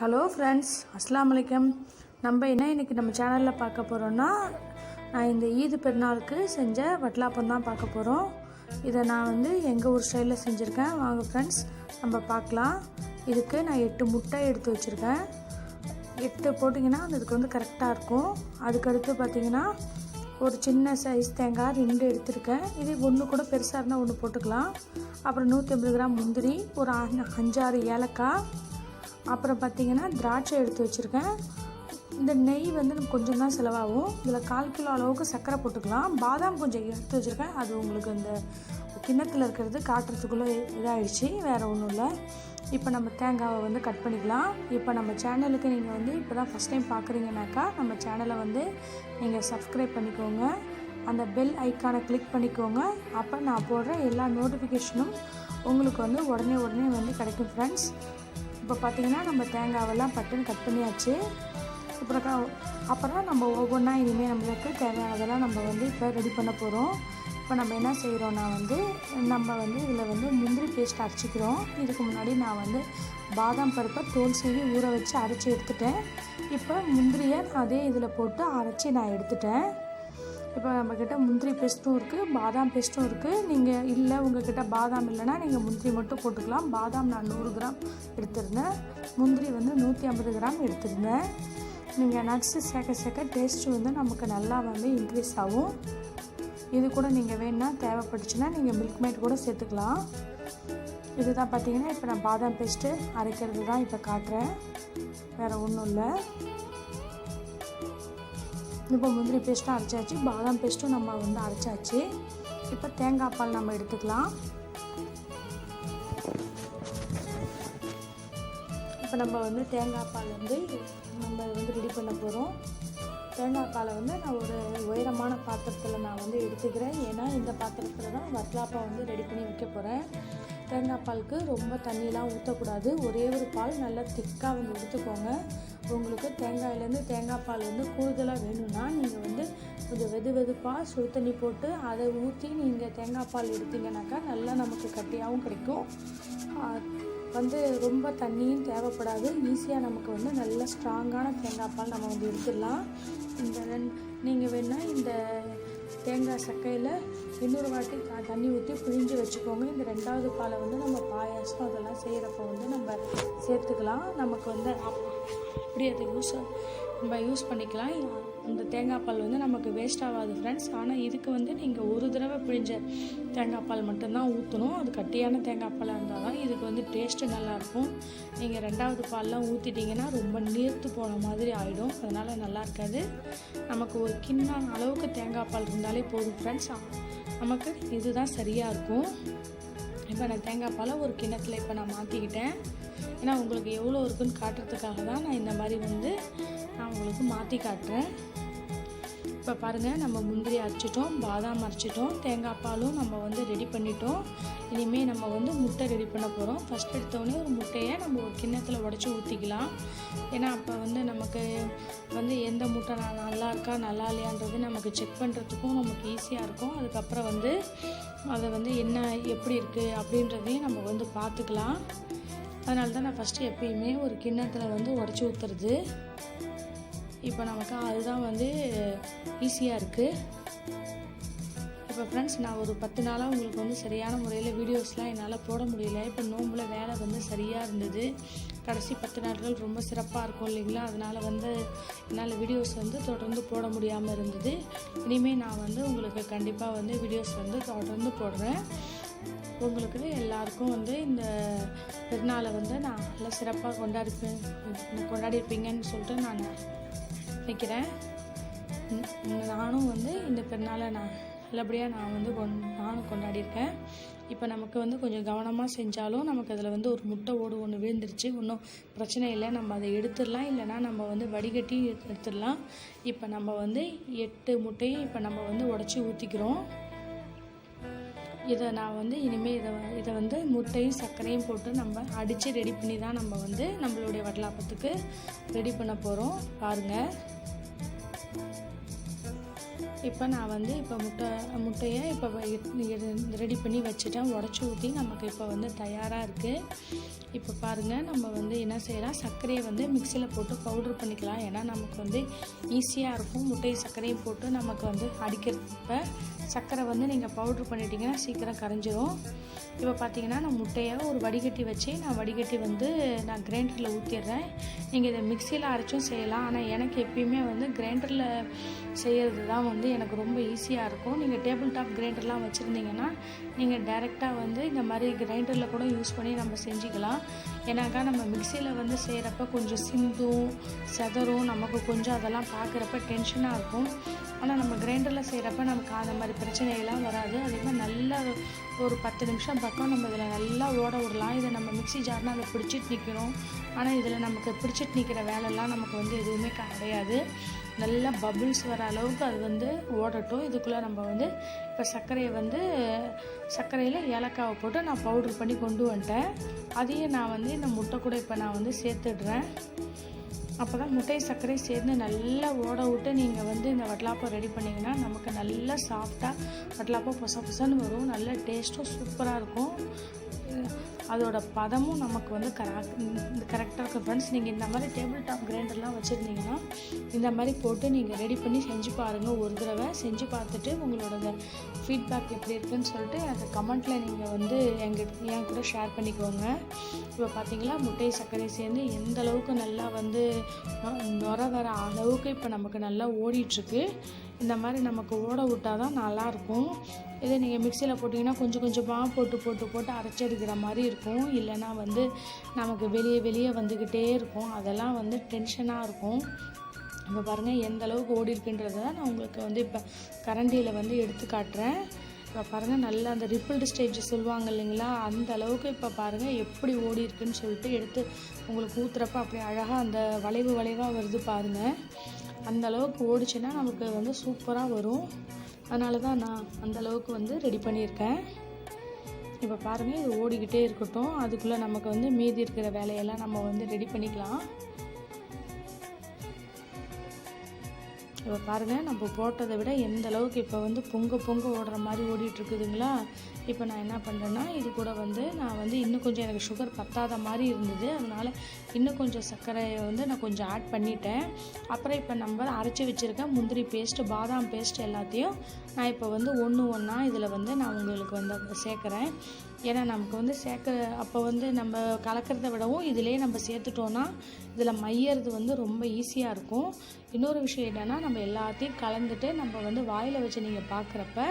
Hello friends அஸ்லாம் வலைக்கம் நம்ம என்ன இன்றைக்கி நம்ம சேனலில் பார்க்க போகிறோன்னா நான் இந்த ஈது பெருநாளுக்கு செஞ்ச வட்லாப்பம் தான் பார்க்க போகிறோம் இதை நான் வந்து எங்கள் ஊர் ஸ்டைலில் செஞ்சுருக்கேன். வாங்க ஃப்ரெண்ட்ஸ் நம்ம பார்க்கலாம். இதுக்கு நான் எட்டு முட்டை எடுத்து வச்சுருக்கேன். எட்டு போட்டிங்கன்னா அதுக்கு இதுக்கு வந்து கரெக்டாக இருக்கும். அதுக்கடுத்து பார்த்தீங்கன்னா ஒரு சின்ன சைஸ் தேங்காய் ரெண்டு எடுத்திருக்கேன். இது ஒன்று கூட பெருசாக இருந்தால் ஒன்று போட்டுக்கலாம். அப்புறம் நூற்றி ஐம்பது கிராம் முந்திரி ஒரு அஞ்சாறு ஏலக்காய் அப்புறம் பார்த்தீங்கன்னா திராட்சை எடுத்து வச்சுருக்கேன். இந்த நெய் வந்து நமக்கு கொஞ்சம் தான் செலவாகும். இதில் கால் கிலோ அளவுக்கு சர்க்கரை போட்டுக்கலாம். பாதாம் கொஞ்சம் எடுத்து வச்சுருக்கேன். அது உங்களுக்கு அந்த கிண்ணத்தில் இருக்கிறது காட்டுறதுக்குள்ளே இதாகிடுச்சு வேறு ஒன்றும் இல்லை. இப்போ நம்ம தேங்காவை வந்து கட் பண்ணிக்கலாம். இப்போ நம்ம சேனலுக்கு நீங்கள் வந்து இப்போ தான் ஃபஸ்ட் டைம் பார்க்குறீங்கனாக்கா நம்ம சேனலை வந்து நீங்கள் சப்ஸ்கிரைப் பண்ணிக்கோங்க. அந்த பெல் ஐக்கானை கிளிக் பண்ணிக்கோங்க. அப்போ நான் போடுற எல்லா நோட்டிஃபிகேஷனும் உங்களுக்கு வந்து உடனே உடனே வந்து கிடைக்கும் ஃப்ரெண்ட்ஸ் இப்போ பார்த்திங்கன்னா நம்ம தேங்காவெல்லாம் பட்டுன்னு கட் பண்ணியாச்சு. அப்புறம் அப்புறம் நம்ம ஒவ்வொன்றா இனிமேல் நம்மளுக்கு தேவையானதெல்லாம் நம்ம வந்து இப்போ ரெடி பண்ண போகிறோம் இப்போ நம்ம என்ன செய்கிறோன்னா வந்து நம்ம வந்து இதில் வந்து முந்திரி பேஸ்ட் அரைச்சிக்கிறோம். இதுக்கு முன்னாடி நான் வந்து பாதாம் பருப்பை தோல் சீவி ஊற வச்சு அரைச்சி எடுத்துட்டேன். இப்போ முந்திரியை அதே இதில் போட்டு அரைச்சி நான் எடுத்துட்டேன். இப்போ நம்மக்கிட்ட முந்திரி பேஸ்ட்டும் இருக்குது பாதாம் பேஸ்ட்டும் இருக்குது நீங்கள் இல்லை உங்கள்கிட்ட பாதாம் இல்லைன்னா நீங்கள் முந்திரி மட்டும் போட்டுக்கலாம். பாதாம் நான் நூறு கிராம் எடுத்திருந்தேன். முந்திரி வந்து நூற்றி ஐம்பது கிராம் எடுத்திருந்தேன். நீங்கள் நட்ஸு சேர்க்க சேர்க்க டேஸ்ட்டு வந்து நமக்கு நல்லா வந்து இன்க்ரீஸ் ஆகும். இது கூட நீங்கள் வேணுன்னா தேவைப்பட்டுச்சுன்னா நீங்கள் மில்க் மேட் கூட சேர்த்துக்கலாம். இதுதான் பார்த்தீங்கன்னா இப்போ நான் பாதாம் பேஸ்ட்டு அரைக்கிறது தான் இப்போ காட்டுறேன். வேறு ஒன்றும் இல்லை. இப்போ முந்திரி பேஸ்ட்டும் அரைச்சாச்சு பாதாம் பேஸ்ட்டும் நம்ம வந்து அரைச்சாச்சு. இப்போ தேங்காய் பால் நம்ம எடுத்துக்கலாம். இப்போ நம்ம வந்து தேங்காய் பால் வந்து நம்ம வந்து ரெடி பண்ண போகிறோம் தேங்காய் பாலை வந்து நான் ஒரு உயரமான பாத்திரத்தில் நான் வந்து எடுத்துக்கிறேன். ஏன்னா இந்த பாத்திரத்தில் தான் வட்லாப்பா வந்து ரெடி பண்ணி வைக்க போகிறேன் தேங்காய் பாலுக்கு ரொம்ப தண்ணியெலாம் ஊற்றக்கூடாது ஒரே ஒரு பால் நல்லா திக்காக வந்து எடுத்துக்கோங்க. உங்களுக்கு தேங்காயிலேருந்து தேங்காய் பால் வந்து கூடுதலாக வேணும்னா நீங்கள் வந்து கொஞ்சம் வெது வெதுப்பாக சுடு தண்ணி போட்டு அதை ஊற்றி நீங்கள் தேங்காய் பால் எடுத்தீங்கன்னாக்கா நல்லா நமக்கு கட்டியாகவும் கிடைக்கும். வந்து ரொம்ப தண்ணியும் தேவைப்படாது. ஈஸியாக நமக்கு வந்து நல்ல ஸ்ட்ராங்கான தேங்காய் பால் நம்ம வந்து எடுத்துடலாம். இந்த நீங்கள் வேணால் இந்த தேங்காய் சக்கையில் இன்னொரு வாட்டி தண்ணி ஊற்றி பிழிஞ்சு வச்சுக்கோங்க. இந்த ரெண்டாவது பாலை வந்து நம்ம பாயாசம் அதெல்லாம் செய்கிறப்ப வந்து நம்ம சேர்த்துக்கலாம். நமக்கு வந்து எப்படி அதை யூஸ் நம்ம யூஸ் பண்ணிக்கலாம். இந்த தேங்காய் பால் வந்து நமக்கு வேஸ்ட் ஆகாது ஃப்ரெண்ட்ஸ் ஆனால் இதுக்கு வந்து நீங்கள் ஒரு தடவை பிழிஞ்ச தேங்காய் பால் மட்டும்தான் ஊற்றணும் அது கட்டியான தேங்காய் பாலாக இருந்தால் தான் இதுக்கு வந்து டேஸ்ட்டு நல்லாயிருக்கும். நீங்கள் ரெண்டாவது பால்லாம் ஊற்றிட்டிங்கன்னா ரொம்ப நீர்த்து போன மாதிரி ஆகிடும் அதனால் நல்லா இருக்காது. நமக்கு ஒரு கிண்ணம் அளவுக்கு தேங்காய் பால் இருந்தாலே போதும் ஃப்ரெண்ட்ஸ் நமக்கு இதுதான் சரியாக இருக்கும். இப்போ நான் தேங்காய் பாலை ஒரு கிண்ணத்தில் இப்போ நான் மாற்றிக்கிட்டேன் ஏன்னா உங்களுக்கு எவ்வளோ இருக்குன்னு காட்டுறதுக்காக தான் நான் இந்த மாதிரி வந்து நான் உங்களுக்கு மாற்றி காட்டுறேன். இப்போ பாருங்கள் நம்ம முந்திரி அரைச்சிட்டோம் பாதாம் அரைச்சிட்டோம் தேங்காய் பாலும் நம்ம வந்து ரெடி பண்ணிட்டோம். இனிமேல் நம்ம வந்து முட்டை ரெடி பண்ண போகிறோம் ஃபஸ்ட் எடுத்தோடனே ஒரு முட்டையை நம்ம ஒரு கிண்ணத்தில் உடச்சி ஊற்றிக்கலாம் ஏன்னா அப்போ வந்து நமக்கு வந்து எந்த முட்டை நான் நல்லா இருக்கா நல்லா இல்லையான்றது நமக்கு செக் பண்ணுறதுக்கும் நமக்கு ஈஸியாக இருக்கும். அதுக்கப்புறம் வந்து அதை வந்து என்ன எப்படி இருக்குது அப்படின்றதையும் நம்ம வந்து பார்த்துக்கலாம். அதனால தான் நான் ஃபஸ்ட்டு எப்பயுமே ஒரு கிண்ணத்தில் வந்து உடச்சி ஊற்றுறது இப்போ நமக்கு அதுதான் வந்து ஈஸியாக இருக்குது இப்போ ஃப்ரெண்ட்ஸ் நான் ஒரு பத்து நாளாக உங்களுக்கு வந்து சரியான முறையில் வீடியோஸ்லாம் என்னால் போட முடியல. இப்போ நோம்பில் வேலை வந்து சரியாக இருந்தது. கடைசி பத்து நாட்கள் ரொம்ப சிறப்பாக இருக்கும் இல்லைங்களா? அதனால் வந்து என்னால் வீடியோஸ் வந்து தொடர்ந்து போட முடியாமல் இருந்தது. இனிமேல் நான் வந்து உங்களுக்கு கண்டிப்பாக வந்து வீடியோஸ் வந்து தொடர்ந்து போடுறேன். உங்களுக்கு எல்லாருக்கும் வந்து இந்த பெருநாளை வந்து நான் நல்லா சிறப்பாக கொண்டாடிப்பேன். கொண்டாடிருப்பீங்கன்னு சொல்லிட்டு நான் நினைக்கிறேன். நானும் வந்து இந்த பெருநாளை நான் நல்லபடியாக நான் வந்து கொண் நானும் கொண்டாடியிருக்கேன். இப்போ நமக்கு வந்து கொஞ்சம் கவனமாக செஞ்சாலும் நமக்கு அதில் வந்து ஒரு முட்டை ஓடு ஒன்று விழுந்துருச்சு. ஒன்றும் பிரச்சனை இல்லை. நம்ம அதை எடுத்துடலாம். இல்லைன்னா நம்ம வந்து வடிகட்டி எடுத்துடலாம். இப்போ நம்ம வந்து எட்டு முட்டையும் இப்போ நம்ம வந்து உடச்சி ஊற்றிக்கிறோம் இதை நான் வந்து இனிமேல் இதை இதை வந்து முட்டையும் சர்க்கரையும் போட்டு நம்ம அடித்து ரெடி பண்ணி தான் நம்ம வந்து நம்மளுடைய வடலாப்பத்துக்கு ரெடி பண்ண போகிறோம் பாருங்கள் இப்போ நான் வந்து இப்போ முட்டை முட்டையை இப்போ ரெடி பண்ணி வச்சுட்டேன். உடச்சி ஊற்றி நமக்கு இப்போ வந்து தயாராக இருக்குது இப்போ பாருங்கள் நம்ம வந்து என்ன செய்யலாம்? சர்க்கரையை வந்து மிக்சியில் போட்டு பவுடர் பண்ணிக்கலாம். ஏன்னா நமக்கு வந்து ஈஸியாக இருக்கும். முட்டையை சர்க்கரையும் போட்டு நமக்கு வந்து அடிக்கிறப்ப சர்க்கரை வந்து நீங்கள் பவுட்ரு பண்ணிட்டீங்கன்னா சீக்கிரம் கரைஞ்சிரும். இப்போ பார்த்தீங்கன்னா நான் முட்டையை ஒரு வடிகட்டி வச்சு நான் வடிகட்டி வந்து நான் கிரைண்டரில் ஊற்றிடுறேன் நீங்கள் இதை மிக்சியில் அரைச்சும் செய்யலாம். ஆனால் எனக்கு எப்பயுமே வந்து கிரைண்டரில் செய்கிறது தான் வந்து எனக்கு ரொம்ப ஈஸியாக இருக்கும். நீங்கள் டேபிள் டாப் கிரைண்டர்லாம் வச்சுருந்தீங்கன்னா நீங்கள் டைரெக்டாக வந்து இந்த மாதிரி கிரைண்டரில் கூட யூஸ் பண்ணி நம்ம செஞ்சுக்கலாம். ஏன்னாக்கா நம்ம மிக்சியில் வந்து செய்கிறப்ப கொஞ்சம் சிந்தும் செதறும். நமக்கு கொஞ்சம் அதெல்லாம் பார்க்குறப்ப டென்ஷனாக இருக்கும். ஆனால் நம்ம கிரைண்டரில் செய்கிறப்ப நமக்கு அந்த மாதிரி பிரச்சனையெல்லாம் வராது. அதே மாதிரி நல்லா ஒரு பத்து நிமிஷம் பக்கம் நம்ம இதில் நல்லா ஓட விடலாம். இதை நம்ம மிக்சி ஜார்னால் அதை பிடிச்சிட்டு நிற்கணும் ஆனால் இதில் நமக்கு பிடிச்சிட்டு நிற்கிற வேலைலாம் நமக்கு வந்து எதுவுமே கிடையாது. நல்லா பபிள்ஸ் வர அளவுக்கு அது வந்து ஓடட்டும். இதுக்குள்ளே நம்ம வந்து இப்போ சர்க்கரையை வந்து சர்க்கரையில் ஏலக்காவை போட்டு நான் பவுட்ரு பண்ணி கொண்டு வந்துட்டேன். அதையும் நான் வந்து இந்த முட்டை கூட இப்போ நான் வந்து சேர்த்துடுறேன். அப்போ தான் முட்டை சர்க்கரை சேர்ந்து நல்லா ஓட விட்டு நீங்கள் வந்து இந்த வட்லாப்பை ரெடி பண்ணிங்கன்னா நமக்கு நல்லா சாஃப்டாக வட்டலாப்பம் பொச பொசன்னு வரும். நல்ல டேஸ்ட்டும் சூப்பராக இருக்கும். அதோட பதமும் நமக்கு வந்து கரெக்ட் கரெக்டாக இருக்கும். ஃப்ரெண்ட்ஸ் நீங்கள் இந்த மாதிரி டேபிள் டாப் கிரைண்டர்லாம் வச்சுருந்தீங்கன்னா இந்த மாதிரி போட்டு நீங்கள் ரெடி பண்ணி செஞ்சு பாருங்கள் ஒரு தடவை செஞ்சு பார்த்துட்டு உங்களோட ஃபீட்பேக் எப்படி இருக்குன்னு சொல்லிட்டு அந்த கமெண்ட்டில் நீங்கள் வந்து எங்கிட்ட என் கூட ஷேர் பண்ணிக்கோங்க. இப்போ பார்த்தீங்களா முட்டை சர்க்கரை சேர்ந்து எந்த அளவுக்கு நல்லா வந்து நுர வர அளவுக்கு இப்போ நமக்கு நல்லா ஓடிட்டுருக்கு இந்த மாதிரி நமக்கு ஓட விட்டால் தான் நல்லாயிருக்கும் இதே நீங்கள் மிக்சியில் போட்டிங்கன்னா கொஞ்சம் கொஞ்சமாக போட்டு போட்டு போட்டு அரைச்சி எடுக்கிற மாதிரி இருக்கும். இல்லைன்னா வந்து நமக்கு வெளியே வெளியே வந்துக்கிட்டே இருக்கும். அதெல்லாம் வந்து டென்ஷனாக இருக்கும். இப்போ பாருங்கள் எந்த அளவுக்கு ஓடி இருக்குன்றதை தான் நான் உங்களுக்கு வந்து இப்போ கரண்டியில் வந்து எடுத்து காட்டுறேன். இப்போ பாருங்கள் நல்லா அந்த ரிப்பிள்டு ஸ்டேஜ் சொல்லுவாங்க இல்லைங்களா? அந்த அளவுக்கு இப்போ பாருங்கள் எப்படி ஓடி இருக்குன்னு சொல்லிட்டு எடுத்து உங்களுக்கு ஊற்றுறப்ப அப்படியே அழகாக அந்த வளைவு வளைவாக வருது பாருங்கள் அந்த அளவுக்கு ஓடிச்சுன்னா நமக்கு வந்து சூப்பராக வரும். அதனால தான் நான் அந்த அளவுக்கு வந்து ரெடி பண்ணியிருக்கேன். இப்போ பாருங்கள் இது ஓடிக்கிட்டே இருக்கட்டும். அதுக்குள்ளே நமக்கு வந்து மீதி இருக்கிற வேலையெல்லாம் நம்ம வந்து ரெடி பண்ணிக்கலாம். இப்போ பாருங்கள் நம்ம போட்டதை விட எந்த அளவுக்கு இப்போ வந்து பொங்க பொங்க ஓடுற மாதிரி ஓடிட்டுருக்குதுங்களா? இப்போ நான் என்ன பண்ணுறேன்னா இது கூட வந்து நான் வந்து இன்னும் கொஞ்சம் எனக்கு சுகர் பத்தாத மாதிரி இருந்தது. அதனால் இன்னும் கொஞ்சம் சர்க்கரையை வந்து நான் கொஞ்சம் ஆட் பண்ணிட்டேன். அப்புறம் இப்போ நம்ம அரைச்சி வச்சுருக்கேன் முந்திரி பேஸ்ட்டு பாதாம் பேஸ்ட் எல்லாத்தையும் நான் இப்போ வந்து ஒன்று ஒன்றா இதில் வந்து நான் உங்களுக்கு வந்து சேர்க்குறேன். ஏன்னா நமக்கு வந்து சேர்க்க அப்போ வந்து நம்ம கலக்கிறத விடவும் இதிலே நம்ம சேர்த்துட்டோன்னா இதில் மையறது வந்து ரொம்ப ஈஸியாக இருக்கும். இன்னொரு விஷயம் என்னென்னா நம்ம எல்லாத்தையும் கலந்துட்டு நம்ம வந்து வாயில் வச்சு நீங்கள் பார்க்குறப்ப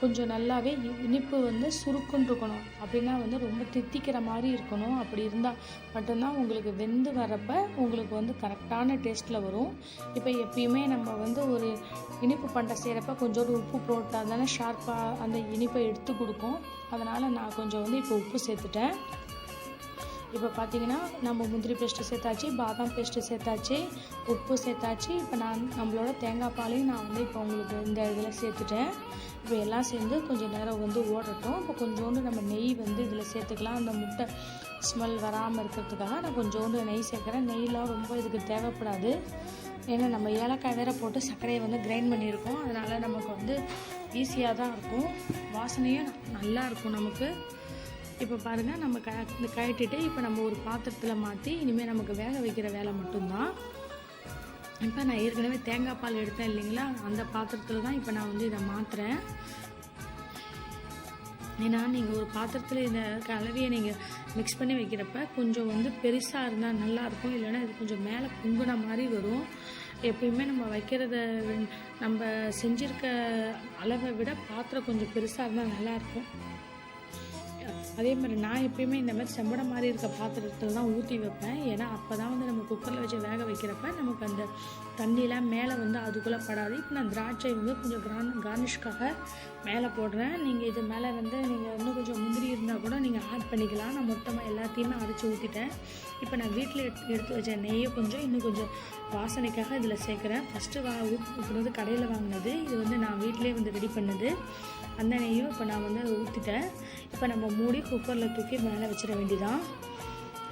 கொஞ்சம் நல்லாவே இனிப்பு வந்து சுருக்குன்னு இருக்கணும் அப்படின்னா வந்து ரொம்ப தித்திக்கிற மாதிரி இருக்கணும். அப்படி இருந்தால் மட்டும்தான் உங்களுக்கு வெந்து வரப்ப உங்களுக்கு வந்து கரெக்டான டேஸ்ட்டில் வரும். இப்போ எப்பயுமே நம்ம வந்து ஒரு இனிப்பு பண்டை செய்கிறப்ப கொஞ்சோண்டு உப்பு போட்டால் தானே ஷார்ப்பாக அந்த இனிப்பை எடுத்து கொடுக்கும். அதனால் நான் கொஞ்சம் வந்து இப்போ உப்பு சேர்த்துட்டேன். இப்போ பார்த்தீங்கன்னா நம்ம முந்திரி பேஸ்ட்டு சேர்த்தாச்சு பாதாம் பேஸ்ட்டு சேர்த்தாச்சு உப்பு சேர்த்தாச்சு. இப்போ நான் நம்மளோட தேங்காய் பாலையும் நான் வந்து இப்போ உங்களுக்கு இந்த இதில் சேர்த்துட்டேன். இப்போ எல்லாம் சேர்ந்து கொஞ்சம் நேரம் வந்து ஓடட்டும். இப்போ கொஞ்சோண்டு நம்ம நெய் வந்து இதில் சேர்த்துக்கலாம். அந்த முட்டை ஸ்மெல் வராமல் இருக்கிறதுக்காக நான் கொஞ்சோண்டு நெய் சேர்க்குறேன். நெய்லாம் ரொம்ப இதுக்கு தேவைப்படாது. ஏன்னா நம்ம ஏலக்காய் வேற போட்டு சர்க்கரையை வந்து கிரைண்ட் பண்ணியிருக்கோம். அதனால் நமக்கு வந்து ஈஸியாக தான் இருக்கும். வாசனையும் நல்லா இருக்கும் நமக்கு. இப்போ பாருங்கள் நம்ம க இந்த கழட்டிட்டு இப்போ நம்ம ஒரு பாத்திரத்தில் மாற்றி இனிமேல் நமக்கு வேக வைக்கிற வேலை மட்டும்தான். இப்போ நான் ஏற்கனவே தேங்காய் பால் எடுத்தேன் இல்லைங்களா? அந்த பாத்திரத்தில் தான் இப்போ நான் வந்து இதை மாற்றுறேன் ஏன்னா நீங்கள் ஒரு பாத்திரத்தில் இந்த கலவையை நீங்கள் மிக்ஸ் பண்ணி வைக்கிறப்ப கொஞ்சம் வந்து பெருசாக இருந்தால் நல்லாயிருக்கும். இல்லைன்னா இது கொஞ்சம் மேலே பொங்குன மாதிரி வரும். எப்பயுமே நம்ம வைக்கிறத நம்ம செஞ்சுருக்க அளவை விட பாத்திரம் கொஞ்சம் பெருசாக இருந்தால் நல்லாயிருக்கும். அதே மாதிரி நான் எப்பயுமே இந்த மாதிரி செம்படை மாதிரி இருக்க பாத்திரத்தில் தான் ஊற்றி வைப்பேன். ஏன்னா அப்போ தான் வந்து நம்ம குக்கரில் வச்சு வேக வைக்கிறப்ப நமக்கு அந்த தண்ணியெலாம் மேலே வந்து அதுக்குள்ளே படாது. இப்போ நான் திராட்சை வந்து கொஞ்சம் கிரான் கார்னிஷ்காக மேலே போடுறேன். நீங்கள் இது மேலே வந்து நீங்கள் இன்னும் கொஞ்சம் முந்திரி இருந்தால் கூட நீங்கள் ஆட் பண்ணிக்கலாம். நான் மொத்தமாக எல்லாத்தையுமே அரைச்சி ஊற்றிட்டேன் இப்போ நான் வீட்டில் எடுத்து எடுத்து வச்ச நெய்யை கொஞ்சம் இன்னும் கொஞ்சம் வாசனைக்காக இதில் சேர்க்குறேன். ஃபஸ்ட்டு வா ஊற்றுனது கடையில் வாங்கினது. இது வந்து நான் வீட்டிலே வந்து ரெடி பண்ணது. அந்த நெய்யும் இப்போ நான் வந்து ஊற்றிட்டேன் இப்போ நம்ம மூடி குக்கரில் தூக்கி மேலே வச்சிட வேண்டிதான்.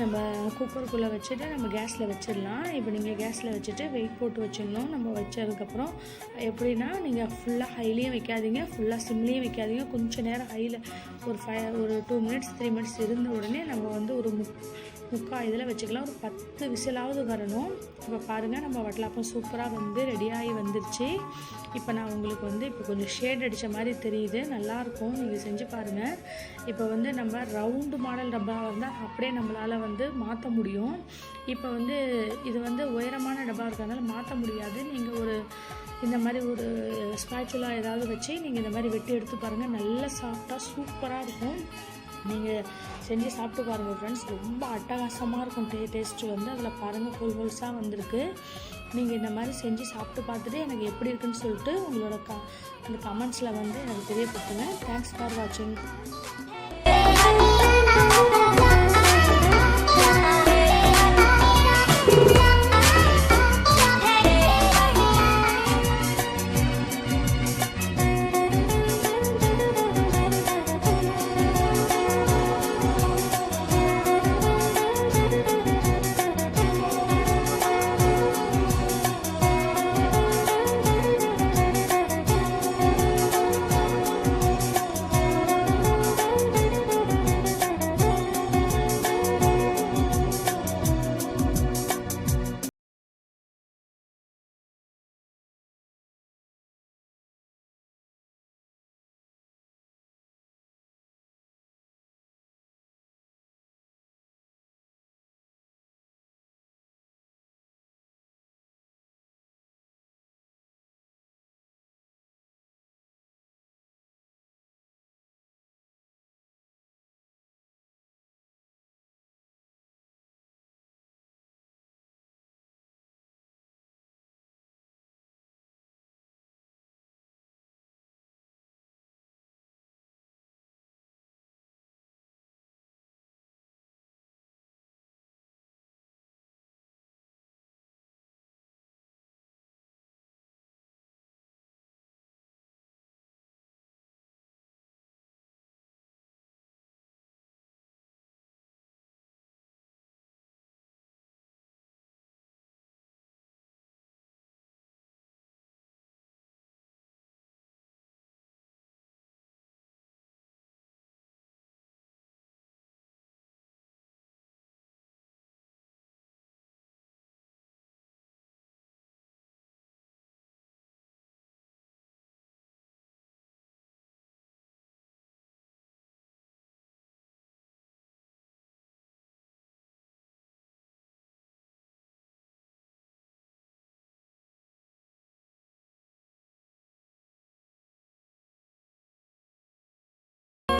நம்ம குக்கருக்குள்ளே வச்சுட்டு நம்ம கேஸில் வச்சிடலாம். இப்போ நீங்கள் கேஸில் வச்சுட்டு வெயிட் போட்டு வச்சிடணும். நம்ம வச்சதுக்கப்புறம் எப்படின்னா நீங்கள் ஃபுல்லாக ஹைலேயும் வைக்காதீங்க. ஃபுல்லாக சிம்லேயும் வைக்காதீங்க. கொஞ்சம் நேரம் ஹையில் ஒரு ஃபைவ் ஒரு டூ மினிட்ஸ் த்ரீ மினிட்ஸ் இருந்த உடனே நம்ம வந்து ஒரு முக் முக்கால் இதில் வச்சுக்கலாம். ஒரு பத்து விசிலாவது வரணும். இப்போ பாருங்கள் நம்ம வட்டலாப்பம் சூப்பராக வந்து ரெடியாகி வந்துருச்சு. இப்போ நான் உங்களுக்கு வந்து இப்போ கொஞ்சம் ஷேட் அடித்த மாதிரி தெரியுது. நல்லாயிருக்கும் நீங்கள் செஞ்சு பாருங்கள் இப்போ வந்து நம்ம ரவுண்டு மாடல் டப்பாவாக இருந்தால் அப்படியே நம்மளால் வந்து மாற்ற முடியும். இப்போ வந்து இது வந்து உயரமான டப்பா இருக்கிறதுனால மாற்ற முடியாது. நீங்கள் ஒரு இந்த மாதிரி ஒரு ஸ்பேச்சுலா ஏதாவது வச்சு நீங்கள் இந்த மாதிரி வெட்டி எடுத்து பாருங்கள் நல்ல சாஃப்டாக சூப்பராக இருக்கும். நீங்கள் செஞ்சு சாப்பிட்டு பாருங்கள் ஃப்ரெண்ட்ஸ் ரொம்ப அட்டகாசமாக இருக்கும் டே டேஸ்ட்டு வந்து. அதில் பாருங்கள் ஃபுல் ஹோல்ஸாக வந்திருக்கு. நீங்கள் இந்த மாதிரி செஞ்சு சாப்பிட்டு பார்த்துட்டு எனக்கு எப்படி இருக்குன்னு சொல்லிட்டு உங்களோட க அந்த கமெண்ட்ஸில் வந்து எனக்கு தெரியப்படுத்துங்க. தேங்க்ஸ் ஃபார் வாட்சிங்